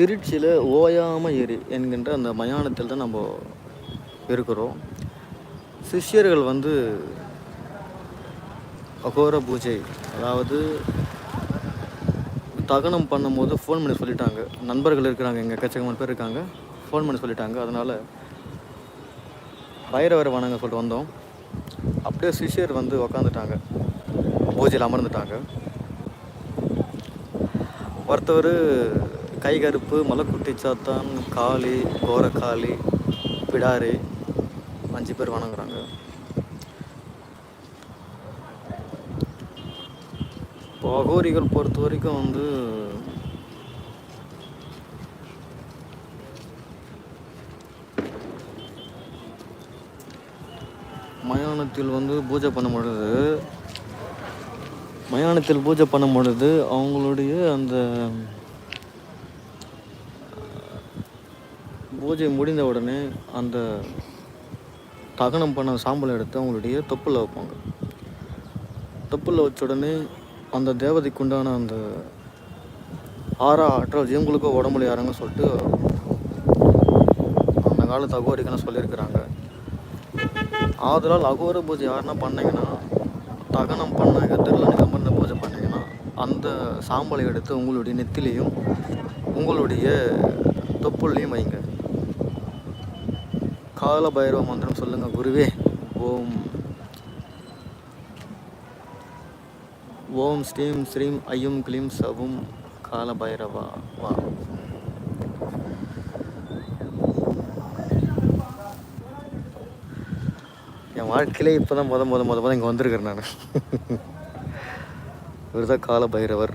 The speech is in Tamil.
திருச்சியில் ஓயாம ஏரி என்கின்ற அந்த மயானத்தில் தான் நம்ம இருக்கிறோம். சிஷ்யர்கள் வந்து அகோர பூஜை அதாவது தகனம் பண்ணும்போது ஃபோன் பண்ணி சொல்லிட்டாங்க. நண்பர்கள் இருக்கிறாங்க எங்கள் எக்கச்சக்கமான பேர் இருக்காங்க. ஃபோன் பண்ணி சொல்லிட்டாங்க. அதனால் பைரவரை வணங்க சொல்லிட்டு வந்தோம். அப்படியே சிஷ்யர் வந்து உக்காந்துட்டாங்க. பூஜையில் அமர்ந்துட்டாங்க. ஒருத்தவர் கை கருப்பு மலைக்குட்டி சாத்தான் காளி கோரக்காளி பிடாரி அஞ்சு பேர் வணங்குறாங்க. இப்போ அகோரிகள் பொறுத்த வரைக்கும் வந்து மயானத்தில் வந்து பூஜை பண்ண முடியுது மயானத்தில் பூஜை பண்ண முடியுது அவங்களுடைய அந்த பூஜை முடிந்த உடனே அந்த தகனம் பண்ண சாம்பலை எடுத்து அவங்களுடைய தொப்புல வைப்பாங்க. தொப்புல வச்ச உடனே அந்த தேவதைக்கு உண்டான அந்த ஆறா ஆற்றல் இவங்களுக்கும் உடம்புல யாருங்க சொல்லிட்டு அந்த கால அகோரிக்கெல்லாம் சொல்லியிருக்கிறாங்க. ஆதலால் அகோர பூஜை யாருன்னா பண்ணீங்கன்னா தகனம் பண்ண திருநனிகம் பண்ண பூஜை பண்ணீங்கன்னா அந்த சாம்பலை எடுத்து உங்களுடைய நெத்திலையும் உங்களுடைய தொப்புள்ளையும் வைங்க. கால பைரவ மந்திரம் சொல்லுங்க குருவே. ஓம். ஓம் ஸ்ரீம் ஸ்ரீம் ஐயும் கிளீம் சவும் கால பைரவா வா. என் வாழ்க்கையிலே இப்போ தான் முத முத முத முத இங்கே வந்திருக்கிறேன் நான். இவர் தான் கால பைரவர்